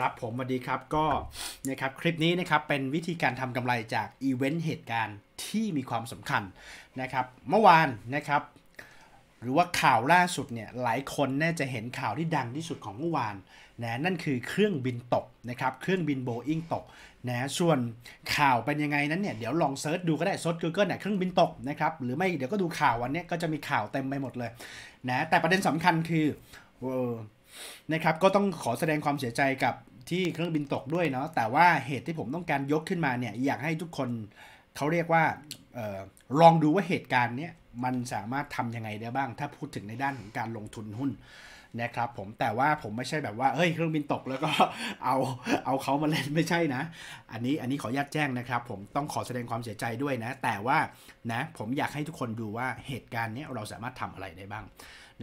ครับผมสวัสดีครับก็นะครับคลิปนี้นะครับเป็นวิธีการทำกำไรจากอีเวนต์เหตุการณ์ที่มีความสำคัญนะครับเมื่อวานนะครับหรือว่าข่าวล่าสุดเนี่ยหลายคนน่าจะเห็นข่าวที่ดังที่สุดของเมื่อวานนะนั่นคือเครื่องบินตกนะครับเครื่องบินโบอิงตกนะส่วนข่าวเป็นยังไงนั้นเนี่ยเดี๋ยวลองเซิร์ชดูก็ได้ซด Google เนี่ยเครื่องบินตกนะครับหรือไม่เดี๋ยวก็ดูข่าววันนี้ก็จะมีข่าวเต็มไปหมดเลยนะแต่ประเด็นสำคัญคือนะครับก็ต้องขอแสดงความเสียใจกับ ที่เครื่องบินตกด้วยเนาะแต่ว่าเหตุที่ผมต้องการยกขึ้นมาเนี่ยอยากให้ทุกคนเขาเรียกว่าออลองดูว่าเหตุการณ์เนี้ยมันสามารถทํำยังไงได้บ้าง ถ้าพูดถึงในด้านของการลงทุนหุ้นนะครับผมแต่ว่าผมไม่ใช่แบบว่าเฮ้ยเครื่องบินตกแล้วก็เอาเอาเขามาเล่นไม่ใช่นะ อันนี้อันนี้ขออนุญาตแจ้งนะครับ ผมต้องขอแสดงความเสียใจด้วยนะ แต่ว่านะผมอยากให้ทุกคนดูว่าเหตุการณ์นี้เราสามารถทำอะไรได้บ้าง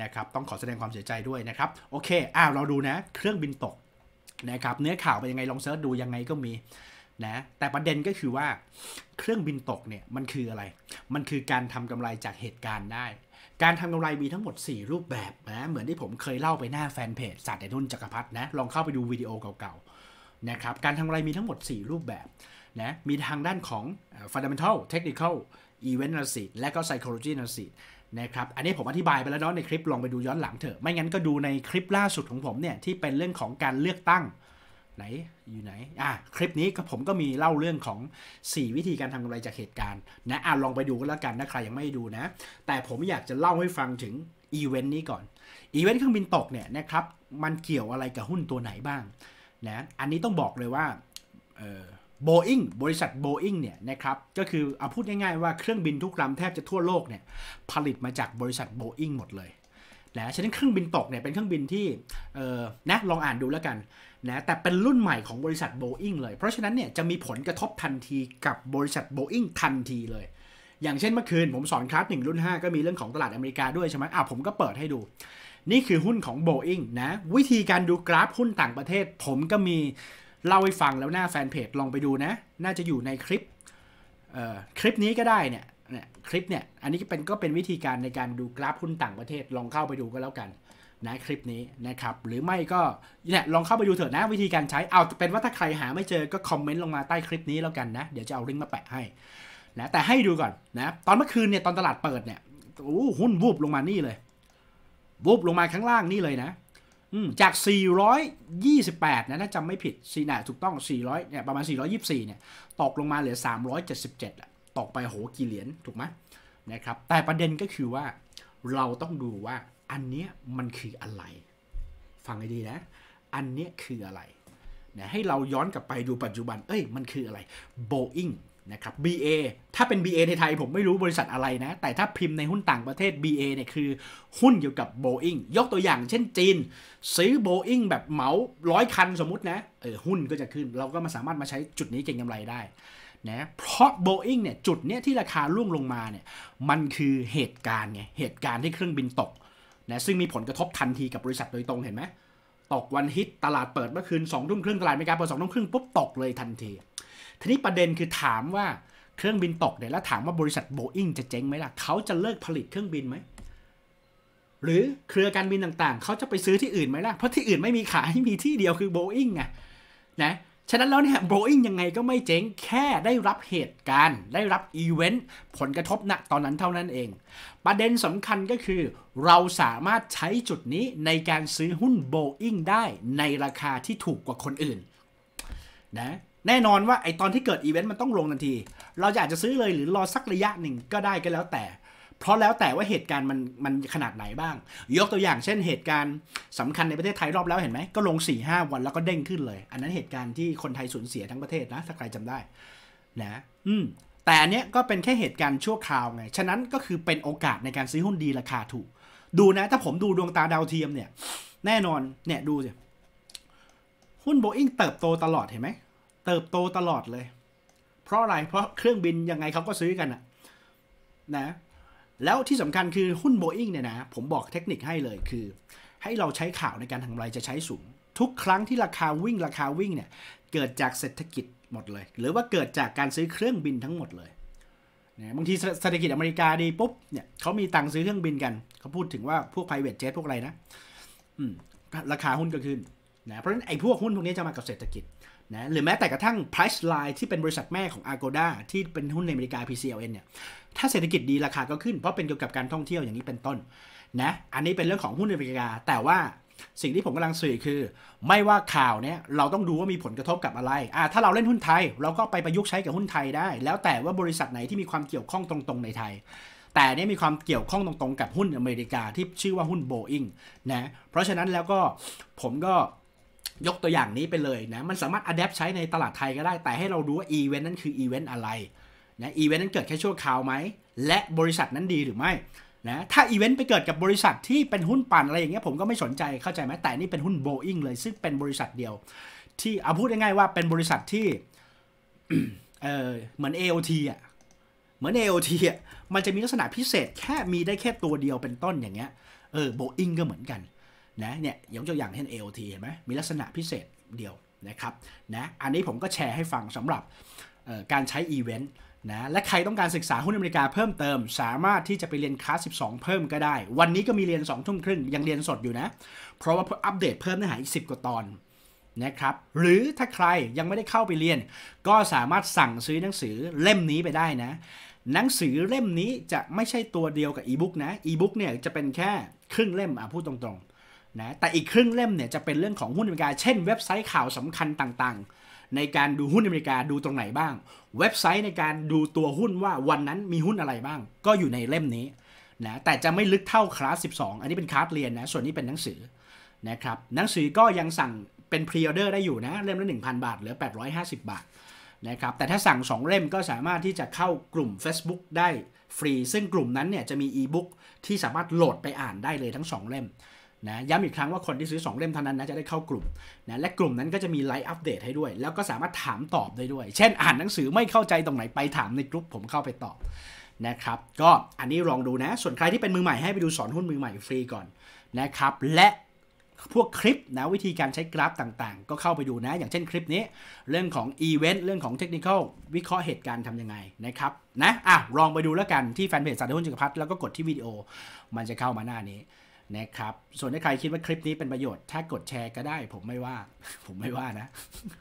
นะครับ ต้องขอแสดงความเสียใจด้วยนะครับ โอเคอ้าวเราดูนะ เครื่องบินตก นะครับเนื้อข่าวเป็นยังไงลองเซิร์ชดูยังไงก็มีนะแต่ประเด็นก็คือว่าเครื่องบินตกเนี่ยมันคืออะไร มันคือการทำกำไรจากเหตุการณ์ได้ การทำกำไรมีทั้งหมด 4 รูปแบบนะเหมือนที่ผมเคยเล่าไปหน้าแฟนเพจศาสตร์แต่นุ่นจักรพัฒนะลองเข้าไปดูวิดีโอเก่าๆนะครับการทำกำไรมีทั้งหมด 4 รูปแบบนะมีทางด้านของ fundamental technical event analysis และก็ psychology analysis นะครับอันนี้ผมอธิบายไปแล้วเนาะในคลิปลองไปดูย้อนหลังเถอะไม่งั้นก็ดูในคลิปล่าสุดของผมเนี่ยที่เป็นเรื่องของการเลือกตั้งไหนอยู่ไหนอะคลิปนี้ก็ผมก็มีเล่าเรื่องของ 4 วิธีการทำกำไรจากเหตุการณ์นะอะลองไปดูก็แล้วกันนะใครยังไม่ดูนะ แต่ผมอยากจะเล่าให้ฟังถึงอีเวนต์นี้ก่อนอีเวนต์เครื่องบินตกเนี่ยนะครับมันเกี่ยวอะไรกับหุ้นตัวไหนบ้างนะอันนี้ต้องบอกเลยว่าเออ โบอิงบริษัทโบอิงเนี่ยนะครับก็คือเอาพูดง่ายๆว่าเครื่องบินทุกลำแทบจะทั่วโลกเนี่ยผลิตมาจากบริษัทโบอิงหมดเลยนะฉะนั้นเครื่องบินตกเนี่ยเป็นเครื่องบินที่เออนะลองอ่านดูแล้วกันนะแต่เป็นรุ่นใหม่ของบริษัทโบอิงเลย เพราะฉะนั้นเนี่ยจะมีผลกระทบทันทีกับบริษัทโบอิงทันทีเลย อย่างเช่นเมื่อคืนผมสอนคลาสหนึ่งรุ่น 5 ก็มีเรื่องของตลาดอเมริกาด้วยใช่ไหมอะผมก็เปิดให้ดู นี่คือหุ้นของ Boeing นะวิธีการดูกราฟหุ้นต่างประเทศ ผมก็มี เล่าให้ฟังแล้วหน้าแฟนเพจลองไปดูนะ น่าจะอยู่ในคลิปคลิปนี้ก็ได้เนี่ยเนี่ยคลิปเนี่ยอันนี้เป็นก็เป็นวิธีการในการดูกราฟหุ้นต่างประเทศลองเข้าไปดูก็แล้วกันนะคลิปนี้นะครับหรือไม่ก็เนี่ยลองเข้าไปดูเถอะนะวิธีการใช้เอาเป็นว่าถ้าใครหาไม่เจอก็คอมเมนต์ลงมาใต้คลิปนี้แล้วกันนะเดี๋ยวจะเอาลิงก์มาแปะให้นะแต่ให้ดูก่อนนะตอนเมื่อคืนเนี่ยตอนตลาดเปิดเนี่ยโอ้หุ้นวูบลงมานี่เลยวูบลงมาข้างล่างนี่เลยนะ จาก 428 นะถ้าจำไม่ผิดสีนะถูกต้อง 400 เนี่ย ประมาณ 424 เนี่ย ตกลงมาเหลือ 377อะตกไปโหกี่เหรียญ ถูกไหมนะครับ แต่ประเด็นก็คือว่า เราต้องดูว่าอันเนี้ยมันคืออะไร ฟังให้ดีนะ อันเนี้ยคืออะไรนะให้เราย้อนกลับไปดูปัจจุบัน เอ้ย มันคืออะไร Boeing นะครับ BA ถ้าเป็น BA ในไทยผมไม่รู้บริษัทอะไรนะ แต่ถ้าพิมพ์ในหุ้นต่างประเทศ BA เนี่ยคือหุ้นเกี่ยวกับ Boeing ยกตัวอย่างเช่นจีน ซื้อ Boeing แบบเหมาร้อยคันสมมตินะ เออหุ้นก็จะขึ้น เราก็มาสามารถมาใช้จุดนี้เก็งกำไรได้นะเพราะ Boeing เนี่ยจุดเนี้ยที่ราคาร่วงลงมาเนี่ยมันคือเหตุการณ์ไงเหตุการณ์ที่เครื่องบินตกนะซึ่งมีผลกระทบทันทีกับบริษัทโดยตรงเห็นไหมตกวันฮิตตลาดเปิดเมื่อคืนสองทุ่มครึ่งตลาดอเมริกาเปิดสองทุ่มครึ่งปุ๊บตกเลยทันที ทีนี้ประเด็นคือถามว่าเครื่องบินตกเนี่ยแล้วถามว่าบริษัทโบอิงจะเจ๊งไหมล่ะเขาจะเลิกผลิตเครื่องบินไหมหรือเครือการบินต่างๆ เขาจะไปซื้อที่อื่นไหมล่ะ เพราะที่อื่นไม่มีขายมีที่เดียวคือโบอิงไงนะ ฉะนั้นแล้วเนี่ยโบอิงยังไงก็ไม่เจ๊ง แค่ได้รับเหตุการณ์ ได้รับอีเวนต์ ผลกระทบณตอนนั้นเท่านั้นเอง ประเด็นสำคัญก็คือ เราสามารถใช้จุดนี้ในการซื้อหุ้นโบอิงได้ในราคาที่ถูกกว่าคนอื่นนะ แน่นอนว่าไอตอนที่เกิดอีเวนต์มันต้องลงทันที เราอยากจะซื้อเลยหรือรอสักระยะหนึ่งก็ได้ก็แล้วแต่ เพราะแล้วแต่ว่าเหตุการณ์มันมันขนาดไหนบ้าง ยกตัวอย่างเช่นเหตุการณ์สำคัญในประเทศไทยรอบแล้วเห็นไหมก็ลง4ี่ห้าวันแล้วก็เด้งขึ้นเลย อันนั้นเหตุการณ์ที่คนไทยสูญเสียทั้งประเทศนะถ้าใครจำได้นะอืมแต่อันเนี้ยก็เป็นแค่เหตุการณ์ชั่วคราวไง ฉะนั้นก็คือเป็นโอกาสในการซื้อหุ้นดีราคาถูก ดูนะ ถ้าผมดูดวงตาดาวเทียมเนี่ย แน่นอน เนี่ยดูสิ หุ้นโบอิงเติบโตตลอดเห็นไหม เติบโตตลอดเลย เพราะอะไร เพราะเครื่องบินยังไงเขาก็ซื้อกันอะนะ แล้วที่สำคัญคือหุ้นโบอิงเนี่ยนะ ผมบอกเทคนิคให้เลยคือ ให้เราใช้ข่าวในการทำกำไรจะใช้สูง ทุกครั้งที่ราคาวิ่งราคาวิ่งเนี่ย เกิดจากเศรษฐกิจหมดเลย หรือว่าเกิดจากการซื้อเครื่องบินทั้งหมดเลยนะบางทีเศรษฐกิจอเมริกาดีปุ๊บเนี่ยเขามีตังค์ซื้อเครื่องบินกัน เขาพูดถึงว่าพวก private jet พวกอะไรนะอืมราคาหุ้นก็ขึ้น นะเพราะฉะนั้นไอ้พวกหุ้นพวกนี้จะมากับเศรษฐกิจนะหรือแม้แต่กระทั่ง price line ที่เป็นบริษัทแม่ของ Agoda ที่เป็นหุ้นในอเมริกา PCLN เนี่ยถ้าเศรษฐกิจดีราคาก็ขึ้นเพราะเป็นเกี่ยวกับการท่องเที่ยวอย่างนี้เป็นต้นนะอันนี้เป็นเรื่องของหุ้นในอเมริกา แต่ว่าสิ่งที่ผมกำลังสื่อคือ ไม่ว่าข่าวเนี้ยเราต้องดูว่ามีผลกระทบกับอะไรอ่าถ้าเราเล่นหุ้นไทย เราก็ไปประยุกต์ใช้กับหุ้นไทยได้ แล้วแต่ว่าบริษัทไหนที่มีความเกี่ยวข้องตรงๆในไทยแต่เนี่ยมีความเกี่ยวข้องตรงๆกับหุ้นอเมริกาที่ชื่อว่าหุ้นโบอิงนะ เพราะฉะนั้นแล้วก็ผมก็ ยกตัวอย่างนี้ไปเลยนะ มันสามารถอัดแอปใช้ในตลาดไทยก็ได้ แต่ให้เราดูว่าอีเวนต์นั้นคืออีเวนต์อะไรนะอีเวนต์นั้นเกิดแค่ชั่วคราวไหม และบริษัทนั้นดีหรือไม่นะถ้าอีเวนต์ไปเกิดกับบริษัทที่เป็นหุ้นปั่นอะไรอย่างเงี้ยผมก็ไม่สนใจเข้าใจไหมแต่นี่เป็นหุ้นโบอิงเลย ซึ่งเป็นบริษัทเดียว ที่เอาพูดง่ายๆว่าเป็นบริษัทที่เออเหมือน AOT อะเหมือน AOT อะมันจะมีลักษณะพิเศษแค่มีได้แค่ตัวเดียวเป็นต้นอย่างเงี้ยเออโบอิงก็เหมือนกัน นะเนี่ยยกตัวอย่างเช่น AOT เห็นไหมมีลักษณะพิเศษเดียวนะครับนะอันนี้ผมก็แชร์ให้ฟังสำหรับการใช้อีเวนต์นะและใครต้องการศึกษาหุ้นอเมริกาเพิ่มเติม สามารถที่จะไปเรียนคลาส 12 เพิ่มก็ได้ วันนี้ก็มีเรียน2ทุ่มครึ่งยังเรียนสดอยู่นะ เพราะว่าอัปเดตเพิ่มเนื้อหาอีก 10 กว่าตอนนะครับหรือถ้าใครยังไม่ได้เข้าไปเรียน ก็สามารถสั่งซื้อหนังสือเล่มนี้ไปได้นะ หนังสือเล่มนี้จะไม่ใช่ตัวเดียวกับอีบุ๊กนะอีบุ๊กเนี่ยจะเป็นแค่ครึ่งเล่มอะพูดตรงๆ นะแต่อีกครึ่งเล่มเนี่ยจะเป็นเรื่องของหุ้นอเมริกา เช่นเว็บไซต์ข่าวสำคัญต่างๆ ในการดูหุ้นอเมริกาดูตรงไหนบ้าง เว็บไซต์ในการดูตัวหุ้นว่าวันนั้นมีหุ้นอะไรบ้าง ก็อยู่ในเล่มนี้นะแต่จะไม่ลึกเท่าคลาส 12 อันนี้เป็นคลาสเรียนนะ ส่วนนี้เป็นหนังสือนะครับหนังสือก็ยังสั่งเป็นพรีออเดอร์ได้อยู่นะ เล่มละ 1,000 บาท เหลือ 850 บาทนะครับแต่ถ้าสั่ง 2 เล่มก็สามารถที่จะเข้ากลุ่ม Facebook ได้ฟรี ซึ่งกลุ่มนั้นเนี่ยจะมีอีบุ๊กที่สามารถโหลดไปอ่านได้เลยทั้ง 2 เล่ม นะย้ำอีกครั้งว่าคนที่ซื้อ 2 เล่มเท่านั้นนะจะได้เข้ากลุ่มนะและกลุ่มนั้นก็จะมีไลฟ์อัปเดตให้ด้วย แล้วก็สามารถถามตอบได้ด้วย เช่นอ่านหนังสือไม่เข้าใจตรงไหนไปถามในกลุ่มผมเข้าไปตอบนะครับก็อันนี้ลองดูนะ ส่วนใครที่เป็นมือใหม่ให้ไปดูสอนหุ้นมือใหม่ฟรีก่อนนะครับและพวกคลิปนะวิธีการใช้กราฟต่างๆ ก็เข้าไปดูนะ อย่างเช่นคลิปนี้ เรื่องของอีเวนต์เรื่องของเทคนิควิเคราะห์เหตุการณ์ทำยังไงนะครับนะอะลองไปดูแล้วกันที่แฟนเพจสารหุ้นจักรพัฒแล้วก็กดที่วิดีโอ มันจะเข้ามาหน้านี้ นะครับ ส่วนถ้าใครคิดว่าคลิปนี้เป็นประโยชน์ ถ้ากดแชร์ก็ได้ ผมไม่ว่า ผมไม่ว่านะ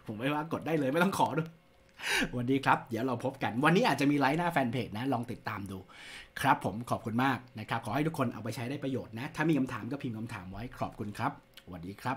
ผมไม่ว่ากดได้เลยไม่ต้องขอด้วยวันดีครับ เดี๋ยวเราพบกัน วันนี้อาจจะมีไลฟ์หน้าแฟนเพจนะ ลองติดตามดู ครับผมขอบคุณมากนะครับ ขอให้ทุกคนเอาไปใช้ได้ประโยชน์นะ ถ้ามีคำถามก็พิมพ์คำถามไว้ ขอบคุณครับสวัสดีครับ